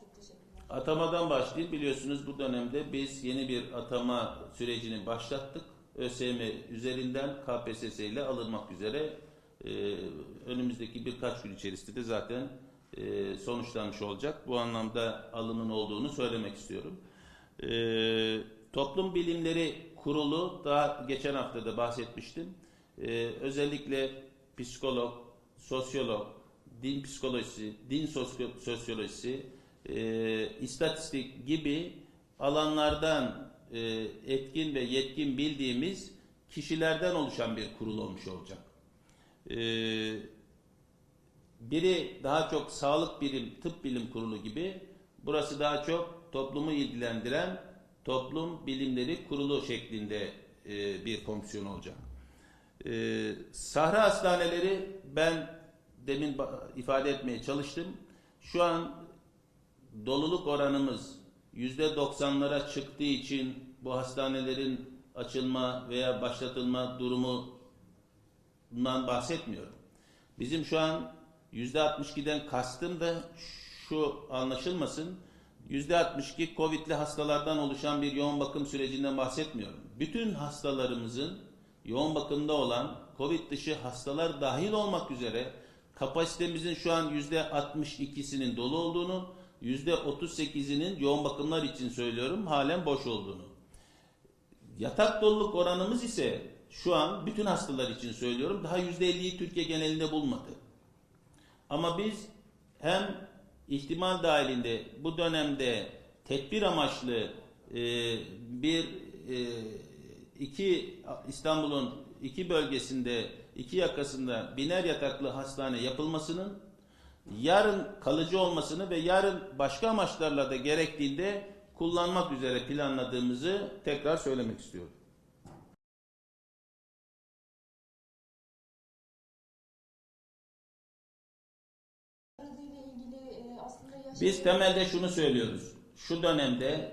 Çok teşekkürler. Atamadan başlayayım. Biliyorsunuz bu dönemde biz yeni bir atama sürecini başlattık. ÖSYM üzerinden KPSS ile alınmak üzere e, önümüzdeki birkaç gün içerisinde de zaten e, sonuçlanmış olacak. Bu anlamda alımın olduğunu söylemek istiyorum. E, Toplum Bilimleri Kurulu daha geçen hafta da bahsetmiştim. E, özellikle psikolog, sosyolog, din psikolojisi, din sosyo- sosyolojisi, e, istatistik gibi alanlardan e, etkin ve yetkin bildiğimiz kişilerden oluşan bir kurul olmuş olacak. E, biri daha çok sağlık bilim, tıp bilim kurulu gibi, burası daha çok toplumu ilgilendiren toplum bilimleri kurulu şeklinde e, bir fonksiyon olacak. Ee, sahra hastaneleri ben demin ifade etmeye çalıştım. Şu an doluluk oranımız yüzde doksanlara çıktığı için bu hastanelerin açılma veya başlatılma durumundan bahsetmiyorum. Bizim şu an yüzde 62'den kastım da şu anlaşılmasın. Yüzde 62 Covid'li hastalardan oluşan bir yoğun bakım sürecinden bahsetmiyorum. Bütün hastalarımızın yoğun bakımda olan Covid dışı hastalar dahil olmak üzere kapasitemizin şu an yüzde 62'sinin dolu olduğunu, yüzde 38'inin yoğun bakımlar için söylüyorum halen boş olduğunu. Yatak doluluk oranımız ise şu an bütün hastalar için söylüyorum daha yüzde 50'yi Türkiye genelinde bulmadı. Ama biz hem ihtimal dahilinde bu dönemde tedbir amaçlı e, bir e, iki İstanbul'un iki bölgesinde iki yakasında biner yataklı hastane yapılmasının yarın kalıcı olmasını ve yarın başka amaçlarla da gerektiğinde kullanmak üzere planladığımızı tekrar söylemek istiyorum. E. Biz temelde şunu söylüyoruz. Şu dönemde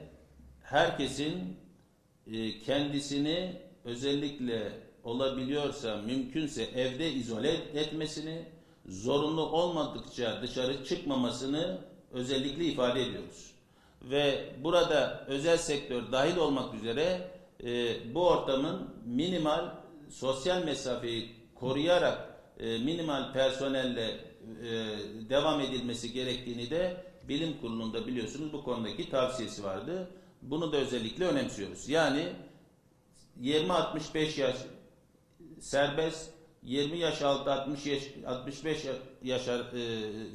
herkesin e, kendisini özellikle olabiliyorsa mümkünse evde izole etmesini, zorunlu olmadıkça dışarı çıkmamasını özellikle ifade ediyoruz. Ve burada özel sektör dahil olmak üzere e, bu ortamın minimal sosyal mesafeyi koruyarak e, minimal personelle e, devam edilmesi gerektiğini de bilim kurulunda biliyorsunuz bu konudaki tavsiyesi vardı. Bunu da özellikle önemsiyoruz. Yani 20-65 yaş serbest, 20 yaş altı 60 yaş 65 yaş e,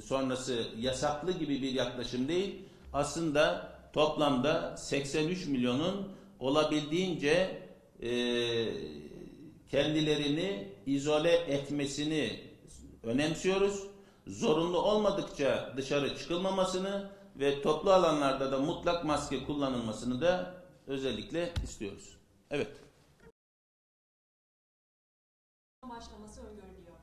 sonrası yasaklı gibi bir yaklaşım değil. Aslında toplamda 83 milyonun olabildiğince e, kendilerini izole etmesini önemsiyoruz. Zorunlu olmadıkça dışarı çıkılmamasını ve toplu alanlarda da mutlak maske kullanılmasını da özellikle istiyoruz. Evet. Başlaması öngörülüyor.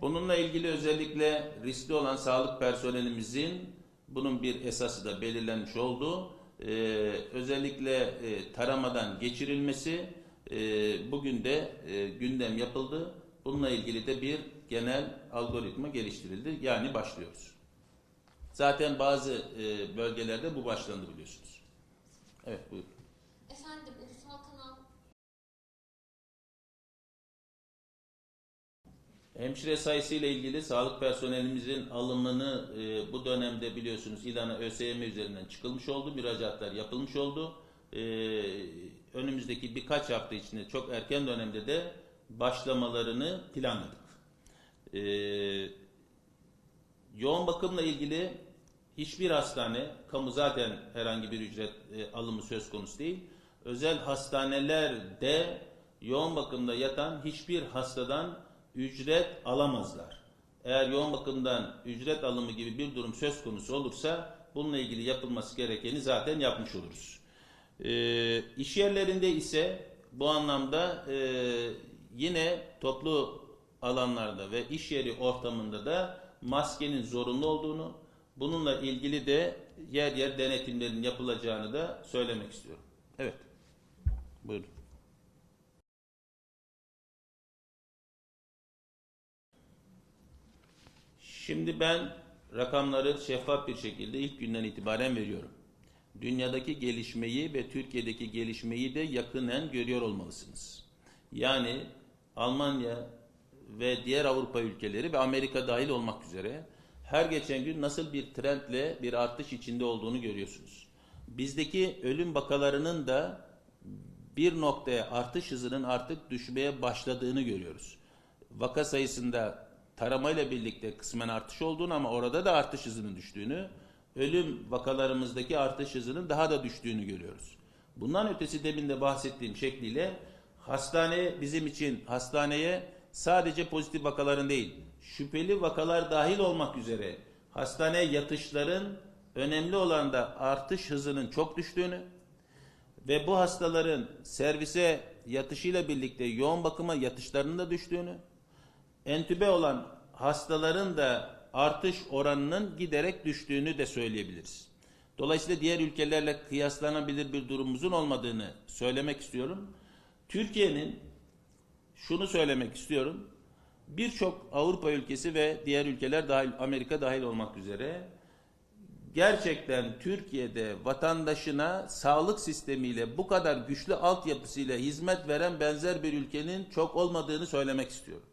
Bununla ilgili özellikle riskli olan sağlık personelimizin bunun bir esası da belirlenmiş oldu. Ee, özellikle e, taramadan geçirilmesi e, bugün de e, gündem yapıldı. Bununla ilgili de bir genel algoritma geliştirildi. Yani başlıyoruz. Zaten bazı e, bölgelerde bu başlandı biliyorsunuz. Evet buyurun. Efendim Hemşire sayısı ile ilgili sağlık personelimizin alımını e, bu dönemde biliyorsunuz ilana ÖSYM üzerinden çıkılmış oldu, müracaatlar yapılmış oldu. E, önümüzdeki birkaç hafta içinde çok erken dönemde de başlamalarını planladık. E, yoğun bakımla ilgili hiçbir hastane, kamu zaten herhangi bir ücret e, alımı söz konusu değil. Özel hastanelerde yoğun bakımda yatan hiçbir hastadan ücret alamazlar. Eğer yoğun bakımdan ücret alımı gibi bir durum söz konusu olursa bununla ilgili yapılması gerekeni zaten yapmış oluruz. E, iş yerlerinde ise bu anlamda e, yine toplu alanlarda ve iş yeri ortamında da maskenin zorunlu olduğunu, bununla ilgili de yer yer denetimlerin yapılacağını da söylemek istiyorum. Evet. Buyurun. Şimdi ben rakamları şeffaf bir şekilde ilk günden itibaren veriyorum. Dünyadaki gelişmeyi ve Türkiye'deki gelişmeyi de yakından görüyor olmalısınız. Yani Almanya ve diğer Avrupa ülkeleri ve Amerika dahil olmak üzere her geçen gün nasıl bir trendle bir artış içinde olduğunu görüyorsunuz. Bizdeki ölüm vakalarının da bir noktaya artış hızının artık düşmeye başladığını görüyoruz. Vaka sayısında taramayla birlikte kısmen artış olduğunu ama orada da artış hızının düştüğünü, ölüm vakalarımızdaki artış hızının daha da düştüğünü görüyoruz. Bundan ötesi demin de bahsettiğim şekliyle hastane bizim için hastaneye sadece pozitif vakaların değil, şüpheli vakalar dahil olmak üzere hastaneye yatışların önemli olan da artış hızının çok düştüğünü, ve bu hastaların servise yatışıyla birlikte yoğun bakıma yatışlarının da düştüğünü, entübe olan hastaların da artış oranının giderek düştüğünü de söyleyebiliriz. Dolayısıyla diğer ülkelerle kıyaslanabilir bir durumumuzun olmadığını söylemek istiyorum. Türkiye'nin şunu söylemek istiyorum. Birçok Avrupa ülkesi ve diğer ülkeler dahil Amerika dahil olmak üzere gerçekten Türkiye'de vatandaşına sağlık sistemiyle bu kadar güçlü altyapısıyla hizmet veren benzer bir ülkenin çok olmadığını söylemek istiyorum.